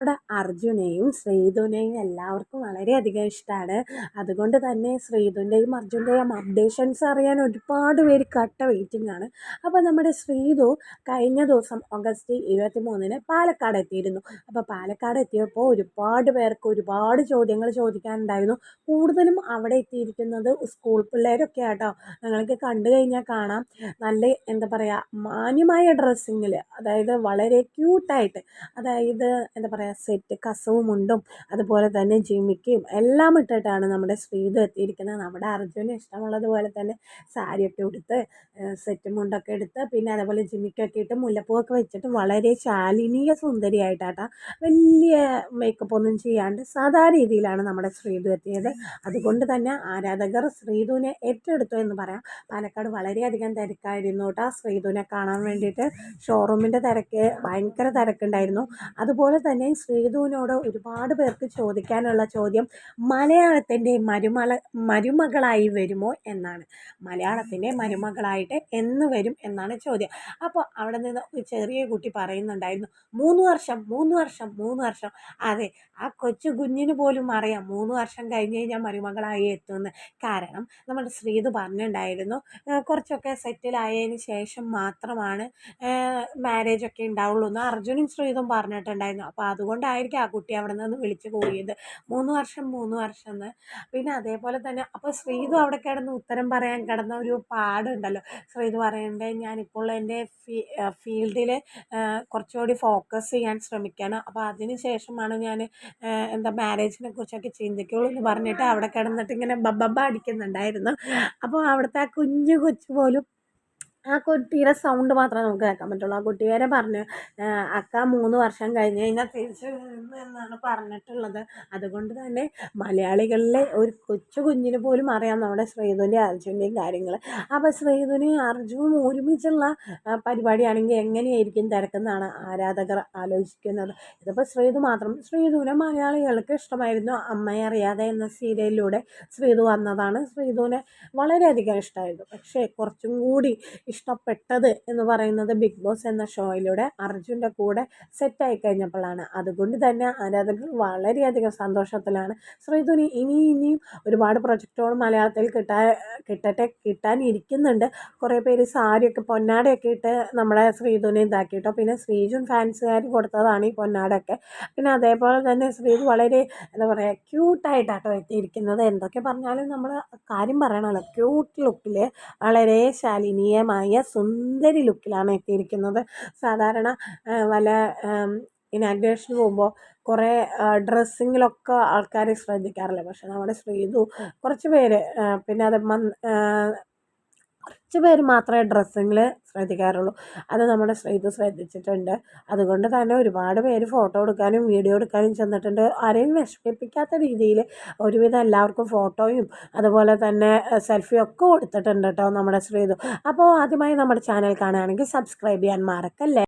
ഇവിടെ അർജുനെയും ശ്രീധുനെയും എല്ലാവർക്കും വളരെയധികം ഇഷ്ടമാണ് അതുകൊണ്ട് തന്നെ ശ്രീധുന്റെയും അർജുന്റെയും അപ്ഡേഷൻസ് അറിയാൻ ഒരുപാട് പേര് കട്ട വെയിറ്റിംഗ് ആണ്. അപ്പോൾ നമ്മുടെ ശ്രീധു കഴിഞ്ഞ ദിവസം ഓഗസ്റ്റ് ഇരുപത്തി മൂന്നിന് പാലക്കാട് എത്തിയിരുന്നു. അപ്പോൾ പാലക്കാട് എത്തിയപ്പോൾ ഒരുപാട് പേർക്ക് ഒരുപാട് ചോദ്യങ്ങൾ ചോദിക്കാനുണ്ടായിരുന്നു. കൂടുതലും അവിടെ എത്തിയിരിക്കുന്നത് സ്കൂൾ പിള്ളേരൊക്കെ ആട്ടോ. നിങ്ങൾക്ക് കണ്ടു കഴിഞ്ഞാൽ കാണാം. നല്ല എന്താ പറയുക മാന്യമായ ഡ്രസ്സിങ്ങിൽ അതായത് വളരെ ക്യൂട്ടായിട്ട് അതായത് എന്താ പറയുക സെറ്റ് കസവുമുണ്ടും അതുപോലെ തന്നെ ജിമിക്കയും എല്ലാം ഇട്ടിട്ടാണ് നമ്മുടെ ശ്രീധു എത്തിയിരിക്കുന്നത്. നമ്മുടെ അർജുന് ഇഷ്ടമുള്ളതുപോലെ തന്നെ സാരിയൊക്കെ ഉടുത്ത് സെറ്റ് മുണ്ടൊക്കെ എടുത്ത് പിന്നെ അതേപോലെ ജിമിക്കൊക്കെ ഇട്ട് മുല്ലപ്പൂവൊക്കെ വെച്ചിട്ട് വളരെ ശാലിനീയ സുന്ദരിയായിട്ടാട്ടാ വലിയ മേക്കപ്പ് ഒന്നും ചെയ്യാണ്ട് സാധാ രീതിയിലാണ് നമ്മുടെ ശ്രീധു എത്തിയത്. അതുകൊണ്ട് തന്നെ ആരാധകർ ശ്രീതുവിനെ ഏറ്റെടുത്തു എന്ന് പറയാം. പാലക്കാട് വളരെയധികം തിരക്കായിരുന്നു കേട്ടോ ശ്രീതുവിനെ കാണാൻ വേണ്ടിയിട്ട്. ഷോറൂമിന്റെ തിരക്ക് ഭയങ്കര തിരക്കുണ്ടായിരുന്നു. അതുപോലെ തന്നെ ശ്രീധുവിനോട് ഒരുപാട് പേർക്ക് ചോദിക്കാനുള്ള ചോദ്യം മലയാളത്തിന്റെ മരുമല മരുമകളായി വരുമോ എന്നാണ്. മലയാളത്തിന്റെ മരുമകളായിട്ട് എന്ന് വരും എന്നാണ് ചോദ്യം. അപ്പോൾ അവിടെ നിന്ന് ഒരു ചെറിയ കുട്ടി പറയുന്നുണ്ടായിരുന്നു മൂന്ന് വർഷം മൂന്ന് വർഷം മൂന്ന് വർഷം. അതെ ആ കൊച്ചു കുഞ്ഞിന് പോലും അറിയാം മൂന്ന് വർഷം കഴിഞ്ഞ് കഴിഞ്ഞാൽ മരുമകളായി എത്തുമെന്ന്. കാരണം നമ്മുടെ ശ്രീധു പറഞ്ഞിട്ടുണ്ടായിരുന്നു കുറച്ചൊക്കെ സെറ്റിലായതിന് ശേഷം മാത്രമാണ് മാരേജൊക്കെ ഉണ്ടാവുള്ളൂ എന്ന് അർജുനും ശ്രീതും പറഞ്ഞിട്ടുണ്ടായിരുന്നു. അപ്പോൾ അതുകൊണ്ടായിരിക്കും ആ കുട്ടി അവിടെ നിന്ന് വിളിച്ചു പോയത് മൂന്ന് വർഷം മൂന്ന് വർഷം എന്ന്. പിന്നെ അതേപോലെ തന്നെ അപ്പോൾ ശ്രീതു അവിടെ കിടന്ന് ഉത്തരം പറയാൻ കിടന്ന ഒരു പാടുണ്ടല്ലോ. ശ്രീതു പറയണ്ടേ ഞാനിപ്പോൾ എന്റെ ഫീ ഫീൽഡിൽ കുറച്ചുകൂടി ഫോക്കസ് ചെയ്യാൻ ശ്രമിക്കണം. അപ്പോൾ അതിന് ശേഷമാണ് ഞാൻ എന്താ മാരേജിനെ കുറിച്ചൊക്കെ ചിന്തിക്കുള്ളൂ എന്ന് പറഞ്ഞിട്ട് അവിടെ കിടന്നിട്ട് ഇങ്ങനെ ബബ്ബ അടിക്കുന്നുണ്ടായിരുന്നു. അപ്പോൾ അവിടുത്തെ ആ കുഞ്ഞു കൊച്ചു പോലും ആ കുട്ടിയുടെ സൗണ്ട് മാത്രമേ നമുക്ക് കേൾക്കാൻ പറ്റുള്ളൂ. ആ കുട്ടി വരെ പറഞ്ഞു അക്ക മൂന്ന് വർഷം കഴിഞ്ഞ് കഴിഞ്ഞാൽ തിരിച്ച് എന്നാണ് പറഞ്ഞിട്ടുള്ളത്. അതുകൊണ്ട് തന്നെ മലയാളികളിലെ ഒരു കൊച്ചു കുഞ്ഞിന് പോലും അറിയാം നമ്മുടെ ശ്രീധുനി അർജുന്റെയും കാര്യങ്ങൾ അപ്പോൾ ശ്രീധുവിനെയും അർജുനും ഒരുമിച്ചുള്ള പരിപാടിയാണെങ്കിൽ എങ്ങനെയായിരിക്കും തിരക്കുന്നതാണ് ആരാധകർ ആലോചിക്കുന്നത്. ഇതിപ്പോൾ ശ്രീധു മാത്രം ശ്രീധുവിനെ മലയാളികൾക്ക് ഇഷ്ടമായിരുന്നു. അമ്മയെ അറിയാതെ എന്ന സീരിയലിലൂടെ ശ്രീധു വന്നതാണ്. ശ്രീധുവിനെ വളരെയധികം ഇഷ്ടമായിരുന്നു പക്ഷേ കുറച്ചും കൂടി ഇഷ്ടപ്പെട്ടത് എന്ന് പറയുന്നത് ബിഗ് ബോസ് എന്ന ഷോയിലൂടെ അർജുന്റെ കൂടെ സെറ്റായി കഴിഞ്ഞപ്പോഴാണ്. അതുകൊണ്ട് തന്നെ ആരാധകർ വളരെയധികം സന്തോഷത്തിലാണ്. ശ്രീധുനി ഇനി ഇനിയും ഒരുപാട് പ്രൊജക്റ്റുകൾ മലയാളത്തിൽ കിട്ടാ കിട്ടട്ടെ കിട്ടാനിരിക്കുന്നുണ്ട് കുറേ പേര് സാരിയൊക്കെ പൊന്നാടയൊക്കെ ഇട്ട് നമ്മളെ ശ്രീധുനെ ഇതാക്കിയിട്ടോ പിന്നെ ശ്രീജുൻ ഫാൻസുകാർ കൊടുത്തതാണ് ഈ പൊന്നാടൊക്കെ പിന്നെ അതേപോലെ തന്നെ ശ്രീധു വളരെ എന്താ പറയുക ക്യൂട്ടായിട്ടാട്ടോ എത്തിയിരിക്കുന്നത്. എന്തൊക്കെ പറഞ്ഞാലും നമ്മൾ കാര്യം പറയണമല്ലോ ക്യൂട്ട് ലുക്കിൽ വളരെ ശാലിനീയമായി ആയ സുന്ദരി ലുക്കിലാണ് എത്തിയിരിക്കുന്നത്. സാധാരണ വല്ല ഇനാഗ്രേഷന് പോകുമ്പോൾ കുറേ ഡ്രസ്സിങ്ങിലൊക്കെ ആൾക്കാർ ശ്രദ്ധിക്കാറില്ല? പക്ഷേ നമ്മുടെ ശ്രീതു കുറച്ച് പേര് പിന്നെ അത് കുറച്ച് പേര് മാത്രമേ ഡ്രസ്സിങ്ങിൽ ശ്രദ്ധിക്കാറുള്ളൂ. അത് നമ്മുടെ ശ്രീതു ശ്രദ്ധിച്ചിട്ടുണ്ട്. അതുകൊണ്ട് തന്നെ ഒരുപാട് പേര് ഫോട്ടോ എടുക്കാനും വീഡിയോ എടുക്കാനും ചെന്നിട്ടുണ്ട്. ആരെയും വിഷമിപ്പിക്കാത്ത രീതിയിൽ ഒരുവിധം എല്ലാവർക്കും ഫോട്ടോയും അതുപോലെ തന്നെ സെൽഫിയും ഒക്കെ കൊടുത്തിട്ടുണ്ട് കേട്ടോ നമ്മുടെ ശ്രീതു അപ്പോൾ ആദ്യമായി നമ്മുടെ ചാനൽ കാണുകയാണെങ്കിൽ സബ്സ്ക്രൈബ് ചെയ്യാൻ മറക്കല്ലേ?